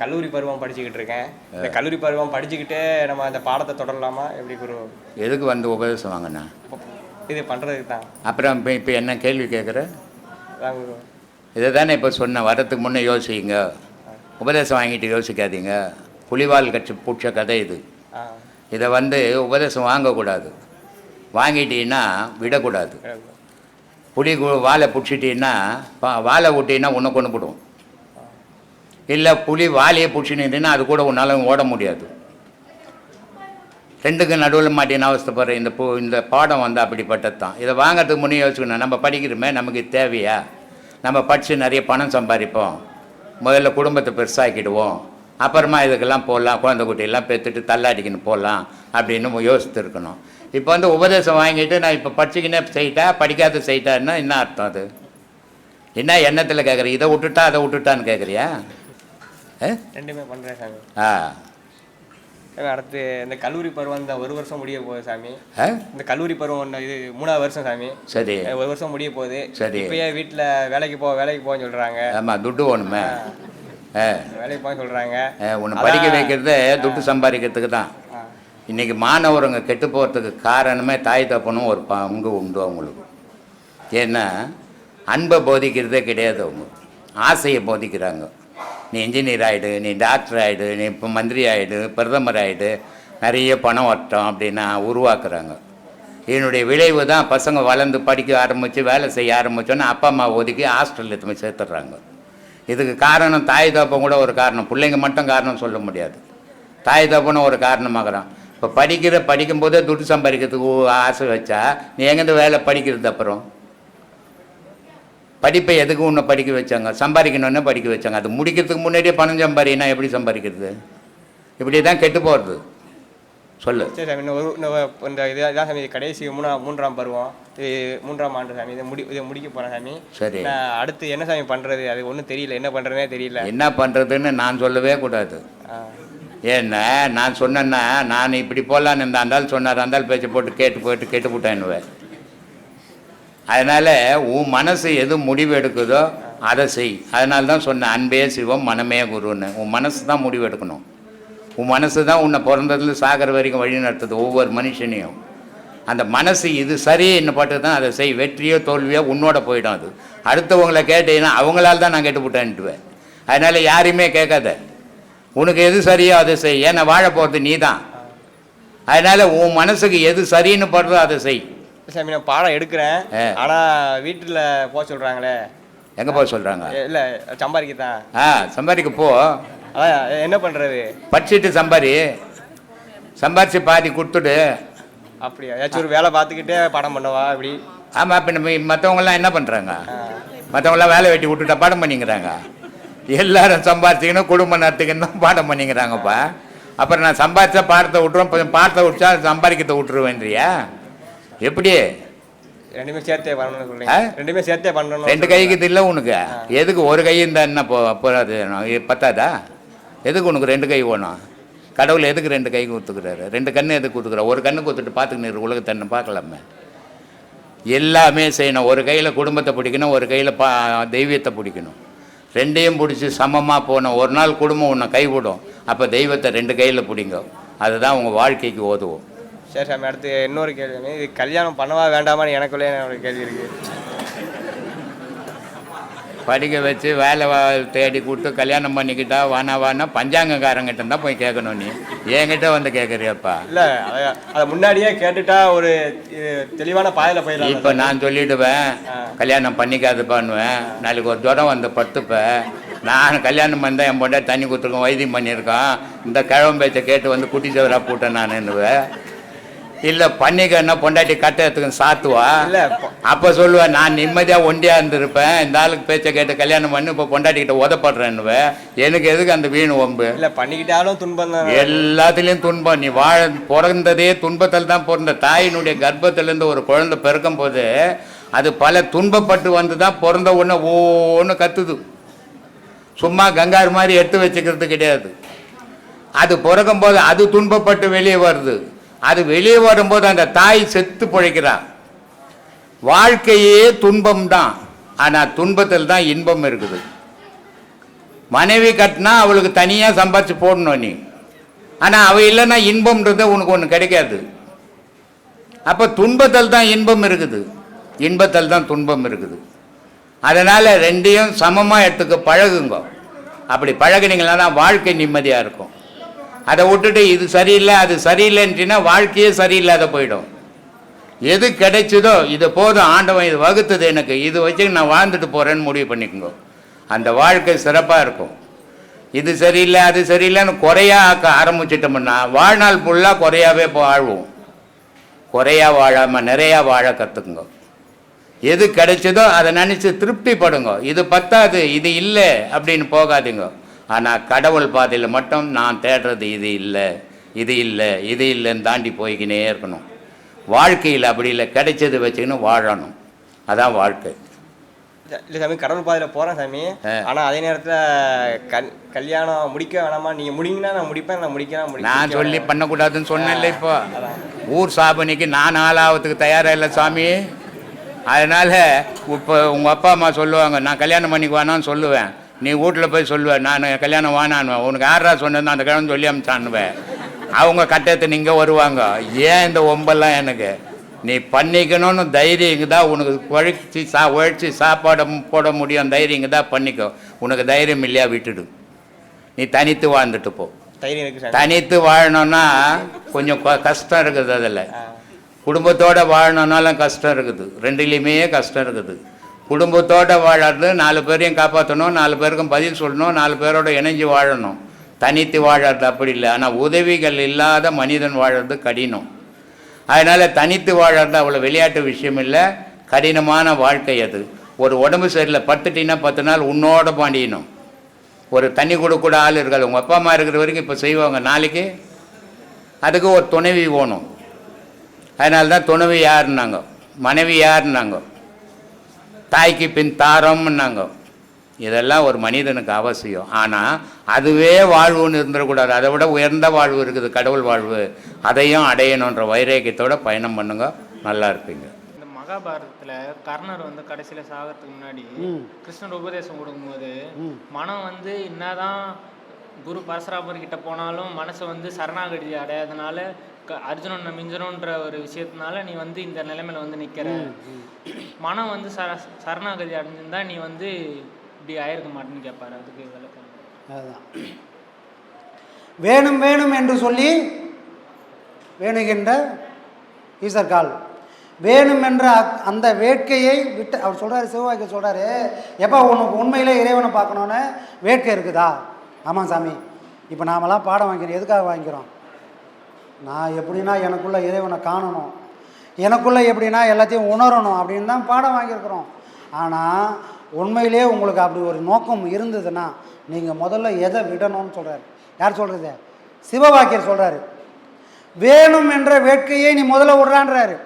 கல்லூரி பருவம் படிச்சுக்கிட்டு இருக்கேன். இந்த கல்லூரி பருவம் படிச்சுக்கிட்டே நம்ம அந்த பாடத்தை தொடரலாமா? எப்படி குரு? எதுக்கு வந்து உபதேசம் வாங்கினா? இது பண்ணுறதுக்கு தான். அப்புறம் இப்போ இப்போ என்ன கேள்வி கேட்குற அதான் குரு. இதை தானே இப்போ சொன்னேன் வரத்துக்கு முன்னே யோசிங்க. உபதேசம் வாங்கிட்டு யோசிக்காதீங்க. புலிவால் கட்சி பூச்ச கதை இது. இதை வந்து உபதேசம் வாங்கக்கூடாது. வாங்கிட்டீங்கன்னா விடக்கூடாது. புலி கு- வாலை பிடிச்சிட்டீங்கன்னா பா- வாலை விட்டீங்கன்னா உன்னை கொண்டு போடும். இல்லை புலி வாலையே பிடிச்சின்னு அது கூட உன்னால் ஓட முடியாது. ரெண்டுக்கு நடுவில் மாட்டின அவஸ்தப்படுற இந்த பூ இந்த பாடம் வந்து அப்படிப்பட்டது தான். இதை வாங்குறதுக்கு முன்னே யோசிக்கணும் நம்ம படிக்கிறோமே நமக்கு தேவையா? நம்ம படித்து நிறைய பணம் சம்பாதிப்போம். முதல்ல குடும்பத்தை பெருசாக்கிடுவோம். அப்புறமா இதுக்கெல்லாம் போடலாம். குழந்தை குட்டியெல்லாம் பெற்றுட்டு தள்ளாடிக்கின்னு போடலாம் அப்படின்னு யோசித்துருக்கணும். இப்போ வந்து உபதேசம் வாங்கிட்டு நான் இப்போ படிச்சுக்கினே செய்யிட்டா படிக்காத செய்யிட்டான்னா என்ன அர்த்தம் அது? என்ன எண்ணத்தில் கேட்குற இதை விட்டுட்டா அதை விட்டுட்டான்னு கேட்குறியா ரெண்டுமே பண்ணுறேன் சாமி. ஆ. அடுத்து இந்த கல்லூரி பருவம் இந்த ஒரு வருஷம் முடிய போகுது சாமி. ஆ? இந்த கல்லூரி பருவம் இந்த இது மூணாவது வருஷம் சாமி. சரி. ஒரு வருஷம் முடிய போகுது. சரி. இப்பயே வீட்டில் வேலைக்கு போ வேலைக்கு போன்னு சொல்கிறாங்க ஆமாம் துட்டு வேணுமே. வேலைக்கு போன்னு சொல்கிறாங்க உன்னை படிக்க வைக்கிறதே துட்டு சம்பாதிக்கிறதுக்கு தான். இன்றைக்கி மாணவருங்க கெட்டு போகிறதுக்கு காரணமே தாய் தப்பனும் ஒரு பங்கு உண்டு அவங்களுக்கு. ஏன்னா அன்பை போதிக்கிறதே கிடையாது அவங்க. ஆசையை போதிக்கிறாங்க. நீ இன்ஜினியர் ஆகிடு நீ டாக்டர் ஆகிடு நீ இப்போ மந்திரி ஆகிடு பிரதமர் ஆகிடு நிறைய பணம் வரட்டும் அப்படின்னா உருவாக்குறாங்க. இதனுடைய விளைவு தான் பசங்க வளர்ந்து படிக்க ஆரம்பித்து வேலை செய்ய ஆரம்பித்தோன்னே அப்பா அம்மா ஒதுக்கி ஹாஸ்டலில் எடுத்து போய் சேர்த்துட்றாங்க. இதுக்கு காரணம் தாய் தப்பம் கூட ஒரு காரணம். பிள்ளைங்க மட்டும் காரணம் சொல்ல முடியாது. தாய் தப்பனும் ஒரு காரணமாகறான். இப்போ படிக்கிற படிக்கும்போதே துட்டு சம்பாதிக்கிறதுக்கு ஆசை வச்சா நீ எங்கேருந்து வேலை படிக்கிறது அப்புறம்? படிப்பை எதுக்கு உன்னை படிக்க வச்சாங்க? சம்பாதிக்கணுன்னு படிக்க வச்சாங்க. அது முடிக்கிறதுக்கு முன்னாடியே பணம் சம்பாதினா எப்படி சம்பாதிக்கிறது? இப்படி தான் கெட்டு போகிறது சொல்லு. சரி சாமி ஒரு இந்த இது இதான் சாமி கடைசி மூணா மூன்றாம் பருவம். இது மூன்றாம் ஆண்டு சாமி இதை முடி இதை முடிக்க போகிறேன் சாமி. சரி. அடுத்து என்ன சாமி பண்ணுறது அது ஒன்றும் தெரியல. என்ன பண்ணுறதுனே தெரியல. என்ன பண்ணுறதுன்னு நான் சொல்லவே கூடாது. ஏன்னா நான் சொன்னேன்னா நான் இப்படி போகலான்னு அந்தாள் சொன்னார் அந்தாள் பேச்சை போட்டு கேட்டு போயிட்டு கேட்டு போட்டேன்னுவேன். அதனால் உன் மனசு எது முடிவு எடுக்குதோ அதை செய். அதனால தான் சொன்னேன் அன்பே சிவம் மனமே குருன்னு. உன் மனசு தான் முடிவு எடுக்கணும் உன் மனசு தான் உன்னை பிறந்ததுல சாகிற வரைக்கும் வழி நடத்துது ஒவ்வொரு மனுஷனையும். அந்த மனசு இது சரி என்ன பாட்டு தான் அதை செய். வெற்றியோ தோல்வியோ உன்னோட போயிடும் அது. அடுத்தவங்களை கேட்டீங்கன்னா அவங்களால தான் நான் கேட்டுப்பட்டேன்ட்டுவேன் அதனால் யாரையுமே கேட்காத. உனக்கு எது சரியோ அதை செய். ஏன்னா வாழ போகிறது நீ தான் அதனால் உன் மனசுக்கு எது சரின்னு படுறதோ அதை செய். சாமி நான் பாடம் எடுக்கிறேன். ஆனால் வீட்டில் போக சொல்கிறாங்களே எங்கே போக சொல்கிறாங்க இல்லை சம்பாதிக்கத்தான் ஆ சம்பாதிக்க போ. அதான் என்ன பண்ணுறது படிச்சுட்டு சம்பாரி சம்பாரிச்சு பாதி கொடுத்துடு. அப்படியா? ஏதாச்சும் ஒரு வேலை பார்த்துக்கிட்டே பாடம் பண்ணவா இப்படி? ஆமாம் இப்போ நம்ம மற்றவங்களாம் என்ன பண்ணுறாங்க மற்றவங்களாம் வேலை வெட்டி விட்டுட்டா பாடம் பண்ணிக்கிறாங்க எல்லாரும் சம்பாரிச்சிக்கணும் குடும்பம் நடத்திக்கணும் தான் பாடம் பண்ணிக்கிறாங்கப்பா அப்புறம் நான் சம்பாரிச்சா பாடத்தை விட்டுருவேன் இப்போ பாடத்தை விட்டா சம்பாதிக்கிறத விட்டுருவேன்றியா? எப்படி? ரெண்டுமே சேர்த்தே? சொல்றீங்க. ரெண்டுமே சேர்த்தே பண்ணணும் ரெண்டு கைக்கு இது இல்லை உனக்கு எதுக்கு ஒரு கை இருந்தா என்ன போ போகாது பத்தாதா? எதுக்கு உனக்கு ரெண்டு கை வேணும்? கடவுள் எதுக்கு ரெண்டு கை கொடுத்துக்கிறாரு ரெண்டு கண்ணு எதுக்கு கொடுத்துக்கிறாரு ஒரு கண்ணு கொடுத்துட்டு பார்த்துக்கிட்டு உலகத்தை என்ன பார்க்கலாமே. எல்லாமே செய்யணும். ஒரு கையில் குடும்பத்தை பிடிக்கணும் ஒரு கையில் பா தெய்வத்தை பிடிக்கணும். ரெண்டையும் பிடிச்சி சமமாக போகணும். ஒரு நாள் குடும்பம் உன்னை கைவிடும். அப்போ தெய்வத்தை ரெண்டு கையில் பிடிங்க. அதுதான் உங்கள் வாழ்க்கைக்கு உதவும். சரி சாமி அடுத்து இன்னொரு கேள்வி. இது கல்யாணம் பண்ணவா வேண்டாமான்னு எனக்குள்ளே ஒரு கேள்வி இருக்கு. படிக்க வச்சு வேலை தேடி கொடுத்து கல்யாணம் பண்ணிக்கிட்டா வானா வானா பஞ்சாங்கக்காரங்கிட்ட தான் போய் கேட்கணும் நீ. என்கிட்ட வந்து கேட்குறியப்பா. இல்லை அதை முன்னாடியே கேட்டுட்டா ஒரு தெளிவான பாதையில் போயிடலாம் இப்போ நான் சொல்லிடுவேன். கல்யாணம் பண்ணிக்காதுப்பான்னுவேன். நாளைக்கு ஒரு ஜுரம் வந்து படுத்துப்பேன். நான் கல்யாணம் பண்ணா என் பொண்டா தண்ணி கொடுத்துருக்கோம் வைத்தியம் பண்ணியிருக்கோம் இந்த கிழவன் பேச்சை கேட்டு வந்து குட்டி சவராக போட்டேன் நான் என்னுவேன் இல்ல பண்ணிக்கன்னா பொண்டாட்டி கட்டத்துக்கு சாத்துவா? அப்ப சொல்லுவேன் நான் நிம்மதியா ஒண்டியா இருந்திருப்பேன். இந்த ஆளுக்கு பேச்சை கேட்டு கல்யாணம் பண்ணி இப்ப பொண்டாட்டி கிட்ட உதப்படுறேன்னுவேன் எனக்கு எதுக்கு அந்த வீண் ஒம்பு இல்ல பண்ணிக்கிட்டாலும் துன்பம் தான். எல்லாத்துலயும் துன்பம். நீ வாழ பிறந்ததே துன்பத்தில் தான் பிறந்த தாயினுடைய கர்ப்பத்திலேருந்து ஒரு குழந்தை பிறக்கும் போது அது பல துன்பப்பட்டு வந்து தான் பிறந்த உடனே ஓன்னு கத்துது. சும்மா கங்காரு மாதிரி எடுத்து வச்சுக்கிறது கிடையாது. அது பிறக்கும் போது அது துன்பப்பட்டு வெளியே வருது. அது வெளியே வரும்போது அந்த தாய் செத்து பிழைக்கிறான் வாழ்க்கையே துன்பம் தான் ஆனால் துன்பத்தில் தான் இன்பம் இருக்குது. மனைவி கட்டினா அவளுக்கு தனியாக சம்பாதிச்சு போடணும் நீ. ஆனால் அவள் இல்லைன்னா இன்பம்ன்றது உனக்கு ஒன்று கிடைக்காது. அப்போ துன்பத்தில் தான் இன்பம் இருக்குது. இன்பத்தில் தான் துன்பம் இருக்குது. அதனால் ரெண்டையும் சமமாக எடுத்துக்க பழகுங்க. அப்படி பழகினீங்கன்னா தான் வாழ்க்கை நிம்மதியாக இருக்கும். அதை விட்டுட்டு இது சரியில்லை அது சரியில்லைன்ட்டினா வாழ்க்கையே சரியில்லாத போயிடும். எது கிடைச்சதோ இது போதும் ஆண்டவன் இது வகுத்தது எனக்கு இது வச்சு நான் வாழ்ந்துட்டு போகிறேன்னு முடிவு பண்ணிக்கோங்க. அந்த வாழ்க்கை சிறப்பாக இருக்கும். இது சரியில்லை அது சரியில்லைன்னு குறையா ஆக்க ஆரம்பிச்சிட்டோம்னா வாழ்நாள் ஃபுல்லாக குறையாவே வாழ்வோம் குறையா வாழாமல் நிறையா வாழ கற்றுக்குங்க எது கிடைச்சதோ அதை நினச்சி திருப்திப்படுங்க. இது பத்தாது இது இல்லை அப்படின்னு போகாதீங்க. ஆனால் கடவுள் பாதையில் மட்டும் நான் தேடுறது இது இல்லை இது இல்லை இது இல்லைன்னு தாண்டி போய்க்கினே இருக்கணும். வாழ்க்கையில் அப்படி இல்லை கிடைச்சது வச்சுக்கின்னு வாழணும். அதான் வாழ்க்கை. இல்ல சாமி கடவுள் பாதையில போறேன் சாமி. ஆ. ஆனா அதே நேரத்துல கல் கல்யாணம் முடிக்க வேணாமா? நீங்க முடிங்கன்னா நான் முடிப்பேன் நான் முடிக்கலாம் முடிக்க நான் சொல்லி பண்ணக்கூடாதுன்னு சொன்னேன்ல இப்போ. ஊர் சாபனைக்கு நான் ஆளாவதுக்கு தயாரா இல்லை சாமி. அதனால இப்போ உங்கள் அப்பா அம்மா சொல்லுவாங்க நான் கல்யாணம் பண்ணிக்கு வேணான்னு சொல்லுவேன். நீ வீட்டில் போய் சொல்லுவேன் நான் கல்யாணம் வேணான்னுவேன் உனக்கு யாரா சொன்னது அந்த கிழமை சொல்லி அமிச்சான்னுவேன் அவங்க கட்டத்தை நீங்கள் வருவாங்க. ஏன் இந்த ஒம்பெல்லாம் எனக்கு? நீ பண்ணிக்கணும்னு தைரியம் இங்கே தான் உனக்கு உழைச்சி சா உழைச்சி சாப்பாடு போட முடியும். தைரியம் இங்கே தான் பண்ணிக்கோ. உனக்கு தைரியம் இல்லையா? விட்டுடு. நீ தனித்து வாழ்ந்துட்டு போ. தனித்து வாழணும்னா கொஞ்சம் கஷ்டம் இருக்குது அதில். குடும்பத்தோட வாழணும்னாலும் கஷ்டம் இருக்குது. ரெண்டுலேயுமே கஷ்டம் இருக்குது. குடும்பத்தோடு வாழறது நாலு பேரையும் காப்பாற்றணும் நாலு பேருக்கும் பதில் சொல்லணும் நாலு பேரோட இணைஞ்சு வாழணும். தனித்து வாழறது அப்படி இல்லை. ஆனால் உதவிகள் இல்லாத மனிதன் வாழறது கடினம். அதனால் தனித்து வாழறது அவ்வளோ விளையாட்டு விஷயம் இல்லை. கடினமான வாழ்க்கை அது. ஒரு உடம்பு சரியில்லை பத்துட்டினா பத்து நாள் உன்னோட பாண்டியணும் ஒரு தண்ணி கொடுக்க கூட ஆள் இருக்காது. உங்கள் அப்பா அம்மா இருக்கிற வரைக்கும் இப்போ செய்வாங்க. நாளைக்கு அதுக்கு ஒரு துணைவி போகணும். அதனால தான் துணைவி யாருன்னாங்க? மனைவி யாருன்னாங்க? தாய்க்கு பின் தாரம்னாங்க. இதெல்லாம் ஒரு மனிதனுக்கு அவசியம். ஆனால் அதுவே வாழ்வுன்னு இருந்துடக்கூடாது. அதை விட உயர்ந்த வாழ்வு இருக்குது கடவுள் வாழ்வு. அதையும் அடையணுன்ற வைராக்கியத்தோட பயணம் பண்ணுங்க. நல்லா இருப்பீங்க. இந்த மகாபாரதத்துல கர்ணர் வந்து கடைசியில சாகிறதுக்கு முன்னாடி கிருஷ்ணர் உபதேசம் கொடுக்கும்போது மனம் வந்து என்னதான் குரு பரசுராமர் கிட்ட போனாலும் மனசை வந்து சரணாகதி அடையாதனால அர்ஜுனனை மிஞ்சணுன்ற ஒரு விஷயத்தினால நீ வந்து இந்த நிலைமையில வந்து நிக்கிற. மனம் வந்து சர சரணாகதி அடைஞ்சிருந்தா நீ வந்து இப்படி ஆயிருக்க மாட்டேன்னு கேட்பாரு அதுக்கு விளக்கம். அதுதான் வேணும் வேணும் என்று சொல்லி வேணுகின்ற ஈசர்கால் வேணும் என்ற அந்த வேட்கையை விட்டு அவர் சொல்றாரு சிவவாக்கிய சொல்றாரு எப்போ உனக்கு உண்மையிலே இறைவனை பார்க்கணுன்னு வேட்கை இருக்குதா? ஆமாம் சாமி. இப்போ நாமெல்லாம் பாடம் வாங்கிக்கிறோம். எதுக்காக வாங்கிக்கிறோம்? நான் எப்படின்னா எனக்குள்ளே இறைவனை காணணும். எனக்குள்ளே எப்படின்னா எல்லாத்தையும் உணரணும் அப்படின்னு தான் பாடம் வாங்கியிருக்கிறோம். ஆனால் உண்மையிலே உங்களுக்கு அப்படி ஒரு நோக்கம் இருந்ததுன்னா நீங்கள் முதல்ல எதை விடணும்னு சொல்கிறாரு யார் சொல்கிறது சிவவாக்கியர் சொல்கிறாரு வேணும் என்ற வேட்கையை நீ முதல்ல விடுறான்றாரு.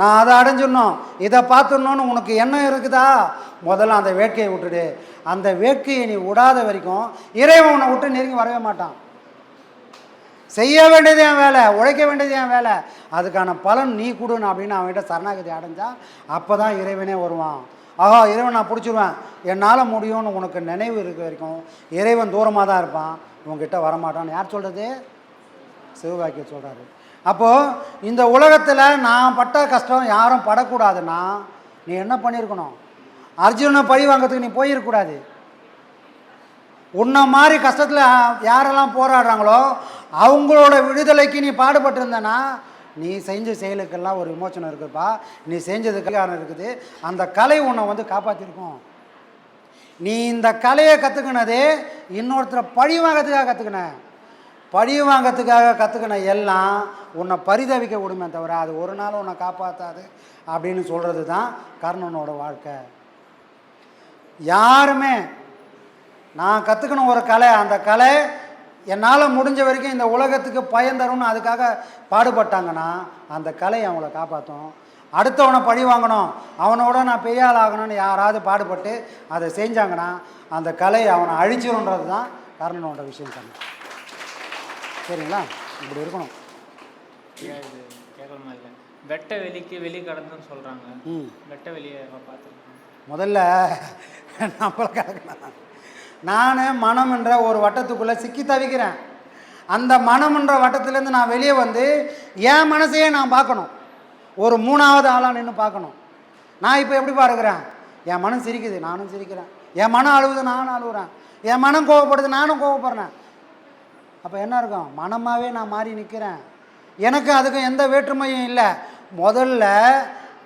நான் அதை அடைஞ்சிடணும். இதை பார்த்துடணும்னு உனக்கு எண்ணம் இருக்குதா? முதல்ல அந்த வேட்கையை விட்டுடு. அந்த வேட்கையை நீ விடாத வரைக்கும் இறைவனை விட்டு நெருங்கி வரவே மாட்டான். செய்ய வேண்டியது என் வேலை உழைக்க வேண்டியது என் வேலை. அதுக்கான பலன் நீ கொடுன்னு அப்படின்னு அவன்கிட்ட சரணாகதி அடைஞ்சா அப்போ தான் இறைவனே வருவான். ஆஹா இறைவன் நான் பிடிச்சிருவேன். என்னால் முடியும்னு உனக்கு நினைவு இருக்க வரைக்கும் இறைவன் தூரமாக தான் இருப்பான். உங்ககிட்ட வரமாட்டான்னு யார் சொல்கிறது சிவபாக்கிய சொல்கிறாரு அப்போது இந்த உலகத்தில் நான் பட்ட கஷ்டம் யாரும் படக்கூடாதுன்னா நீ என்ன பண்ணியிருக்கணும்? அர்ஜுனை பழி வாங்கிறதுக்கு நீ போயிருக்கக்கூடாது. உன்னை மாதிரி கஷ்டத்தில் யாரெல்லாம் போராடுறாங்களோ அவங்களோட விடுதலைக்கு நீ பாடுபட்டிருந்தனா நீ செஞ்ச செயலுக்கெல்லாம் ஒரு விமோச்சனம் இருக்குப்பா. நீ செஞ்சது கல்யாணம் இருக்குது. அந்த கலை உன்னை வந்து காப்பாற்றிருக்கும் நீ இந்த கலையை கற்றுக்கினதே இன்னொருத்தரை பழி வாங்கிறதுக்காக கற்றுக்கின பழி வாங்கிறதுக்காக கற்றுக்கின எல்லாம் உன்னை பரிதவிக்க விடுமே தவிர அது ஒரு நாள் உன்னை காப்பாற்றாது அப்படின்னு சொல்கிறது தான் கர்ணனோட வாழ்க்கை. யாருமே நான் கற்றுக்கணும் ஒரு கலை அந்த கலை என்னால் முடிஞ்ச வரைக்கும் இந்த உலகத்துக்கு பயன் தரும்னு அதுக்காக பாடுபட்டாங்கன்னா அந்த கலை அவங்கள காப்பாற்றும் அடுத்தவனை பழி வாங்கணும். அவனோட நான் பெரியாள் ஆகணும்னு யாராவது பாடுபட்டு அதை செஞ்சாங்கன்னா அந்த கலை அவனை அழிச்சிருன்றது தான் கர்ணனோட விஷயம் தானே சரிங்களா? இப்படி இருக்கணும். வெட்ட வெளிக்கு வெளி கடந்துன்னு சொல்கிறாங்க ம். வெட்ட வெளியை பார்த்துருக்கேன் முதல்ல நம்மளை கலக்கணும் நான் மனம் என்ற ஒரு வட்டத்துக்குள்ளே சிக்கி தவிக்கிறேன். அந்த மனம் என்ற வட்டத்துலேருந்து நான் வெளியே வந்து என் மனசையே நான் பார்க்கணும். ஒரு மூணாவது ஆளாக நின்று பார்க்கணும். நான் இப்போ எப்படி பாருக்கிறேன்? என் மனம் சிரிக்குது நானும் சிரிக்கிறேன். என் மனம் அழுகுது நானும் அழுகுறேன் என் மனம் கோவப்படுது நானும் கோவப்படுறேன். அப்போ என்ன இருக்கும்? மனமாகவே நான் மாறி நிற்கிறேன் எனக்கு அதுக்கும் எந்த வேற்றுமையும் இல்லை. முதல்ல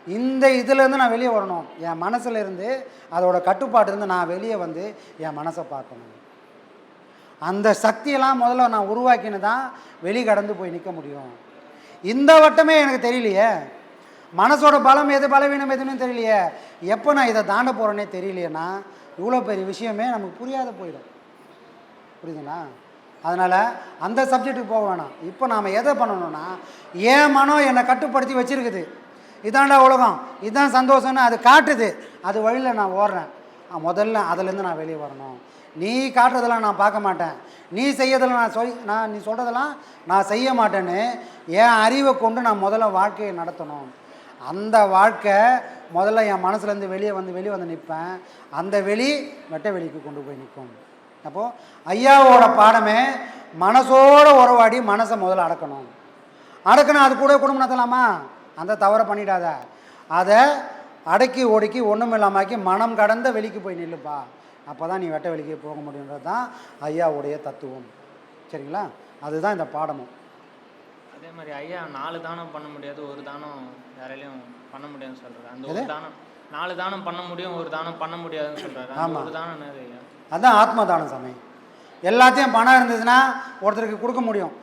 இந்த இதுலேருந்து நான் வெளியே வரணும். என் மனசுலேருந்து அதோட கட்டுப்பாட்டிலேருந்து நான் வெளியே வந்து என் மனசை பார்க்கணும். அந்த சக்தியெல்லாம் முதல்ல நான் உருவாக்கினு தான் வெளி கடந்து போய் நிற்க முடியும். இந்த வட்டமே எனக்கு தெரியலையே. மனசோட பலம் எது பலவீனம் எதுன்னு தெரியலையே. எப்போ நான் இதை தாண்ட போகிறேனே தெரியலையேன்னா இவ்வளோ பெரிய விஷயமே நமக்கு புரியாத போயிடும். புரியுதுங்களா? அதனால் அந்த சப்ஜெக்ட்டுக்கு போக வேணாம். இப்போ நாம் எதை பண்ணணும்னா என் மனம் என்னை கட்டுப்படுத்தி வச்சுருக்குது. இதாண்டா உலகம். இதுதான் சந்தோஷம்னு அது காட்டுது. அது வழியில் நான் ஓடுறேன். முதல்ல அதுலேருந்து நான் வெளியே வரணும். நீ காட்டுறதெல்லாம் நான் பார்க்க மாட்டேன். நீ செய்யறதெல்லாம் நான் சொல் நான் நீ சொல்கிறதெல்லாம் நான் செய்ய மாட்டேன்னு என் அறிவை கொண்டு நான் முதல்ல வாழ்க்கையை நடத்தணும். அந்த வாழ்க்கை முதல்ல என் மனசுலேருந்து வெளியே வந்து வெளியே வந்து நிற்பேன். அந்த வெளி வெட்ட வெளிக்கு கொண்டு போய் நிற்கும். அப்போது ஐயாவோட பாடமே மனசோட உறவாடி மனசை முதல்ல அடக்கணும். அடக்கணும் அது கூட குடும்பம் நடத்தலாமா? அந்த தவறை பண்ணிடாத. அதை அடக்கி ஒடுக்கி ஒன்றும் இல்லாமாக்கி மனம் கடந்த வெளிக்கு போய் நில்லுப்பா. அப்போ தான் நீ வெட்ட வெளிக்கு போக முடியுன்றது தான் ஐயாவுடைய தத்துவம். சரிங்களா? அதுதான் இந்த பாடமும். அதே மாதிரி ஐயா நாலு தானம் பண்ண முடியாது ஒரு தானம் யாராலையும் பண்ண முடியாதுன்னு சொல்றாரு. அந்த ஒரு தானம் நாலு தானம் பண்ண முடியும் ஒரு தானம் பண்ண முடியாதுன்னு சொல்றாரு. அந்த ஆமா. ஒரு தானம் என்னது ஐயா? அதுதான் ஆத்ம தானம் சாமி. எல்லாத்தையும் பணம் இருந்ததுன்னா ஒருத்தருக்கு கொடுக்க முடியும்.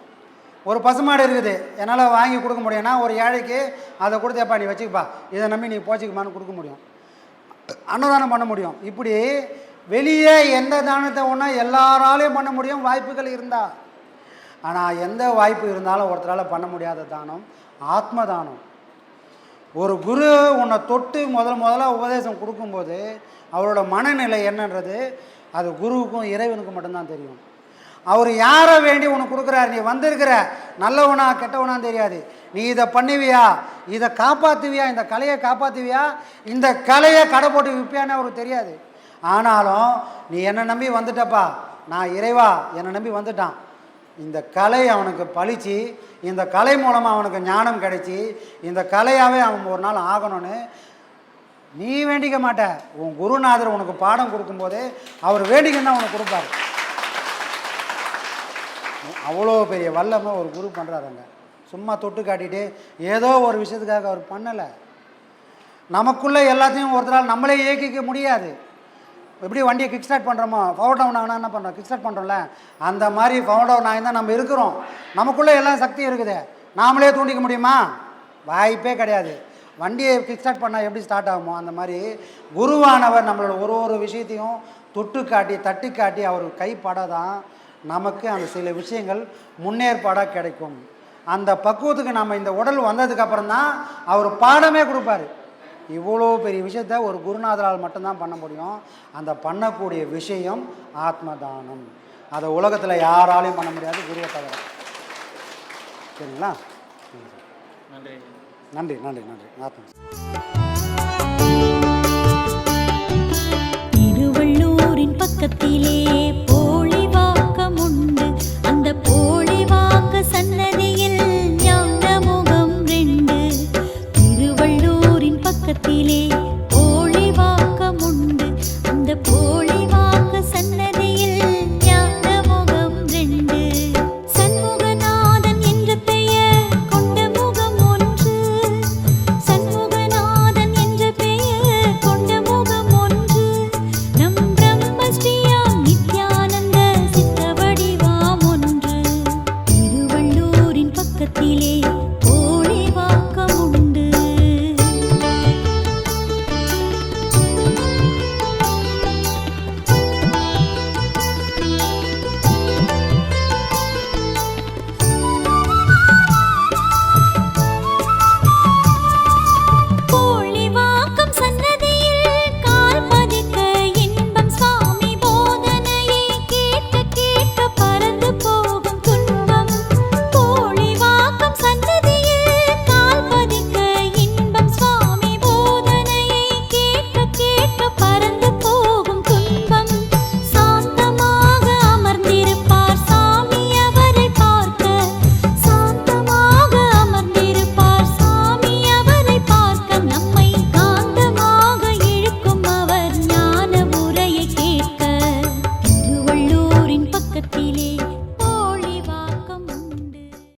ஒரு பசுமாடு இருக்குது. என்னால் வாங்கி கொடுக்க முடியும்னா ஒரு ஏழைக்கு அதை கொடுத்தேப்பா நீ வச்சுக்கப்பா. இதை நம்பி நீ போச்சுக்குமான்னு கொடுக்க முடியும். அன்னதானம் பண்ண முடியும். இப்படி வெளியே எந்த தானத்தை ஒன்றா எல்லாராலையும் பண்ண முடியும் வாய்ப்புகள் இருந்தால் ஆனால் எந்த வாய்ப்பு இருந்தாலும் ஒருத்தரால் பண்ண முடியாத தானம் ஆத்ம தானம் ஒரு குரு உன்னை தொட்டு முதல் முதல்ல உபதேசம் கொடுக்கும்போது அவரோட மனநிலை என்னன்றது அது குருவுக்கும் இறைவனுக்கும் மட்டும்தான் தெரியும். அவர் யாரை வேண்டி உனக்கு கொடுக்குறாரு? நீ வந்திருக்கிற நல்லவனா கெட்டவனா தெரியாது. நீ இதை பண்ணுவியா? இதை காப்பாற்றுவியா இந்த கலையை காப்பாற்றுவியா இந்த கலையை கடை போட்டு விற்பியான்னு அவருக்கு தெரியாது. ஆனாலும் நீ என்னை நம்பி வந்துட்டப்பா. நான் இறைவா என்னை நம்பி வந்துட்டான். இந்த கலை அவனுக்கு பழிச்சு இந்த கலை மூலமாக அவனுக்கு ஞானம் கிடைச்சி இந்த கலையாகவே அவன் ஒரு நாள் ஆகணும்னு நீ வேண்டிக்க மாட்ட. உன் குருநாதர் உனக்கு பாடம் கொடுக்கும்போது அவர் வேண்டிக்கன்னு தான் உனக்கு கொடுப்பாரு. அவ்வளோ பெரிய வல்லமை ஒரு குரு பண்ணுறாருங்க சும்மா தொட்டு காட்டிட்டு ஏதோ ஒரு விஷயத்துக்காக அவர் பண்ணலை. நமக்குள்ளே எல்லாத்தையும் ஒருத்தரால் நம்மளே இயக்கிக்க முடியாது. எப்படி வண்டியை கிக் ஸ்டார்ட் பண்ணுறோமோ பவர் டவுன் ஆகினா என்ன பண்ணுறோம் கிக் ஸ்டார்ட் பண்ணுறோம்ல அந்த மாதிரி பவர் டவுன் ஆகி தான் நம்ம இருக்கிறோம். நமக்குள்ளே எல்லாம் சக்தியும் இருக்குது. நாமளே தூண்டிக்க முடியுமா? வாய்ப்பே கிடையாது. வண்டியை கிக் ஸ்டார்ட் பண்ணால் எப்படி ஸ்டார்ட் ஆகுமோ அந்த மாதிரி குருவானவர் நம்மளோட ஒரு ஒரு விஷயத்தையும் தொட்டு காட்டி தட்டி காட்டி அவர் கைப்பட தான் நமக்கு அந்த சில விஷயங்கள் முன்னேற்பாடாக கிடைக்கும். அந்த பக்குவத்துக்கு நம்ம இந்த உடல் வந்ததுக்கப்புறம் தான் அவர் பாடமே கொடுப்பாரு. இவ்வளோ பெரிய விஷயத்த ஒரு குருநாதரால் மட்டும்தான் பண்ண முடியும். அந்த பண்ணக்கூடிய விஷயம் ஆத்மதானம். அதை உலகத்தில் யாராலையும் பண்ண முடியாது குருவை தவிர. சரிங்களா? நன்றி. நன்றி நன்றி நன்றி. ஆத்மா திருவள்ளூரின் பக்கத்திலே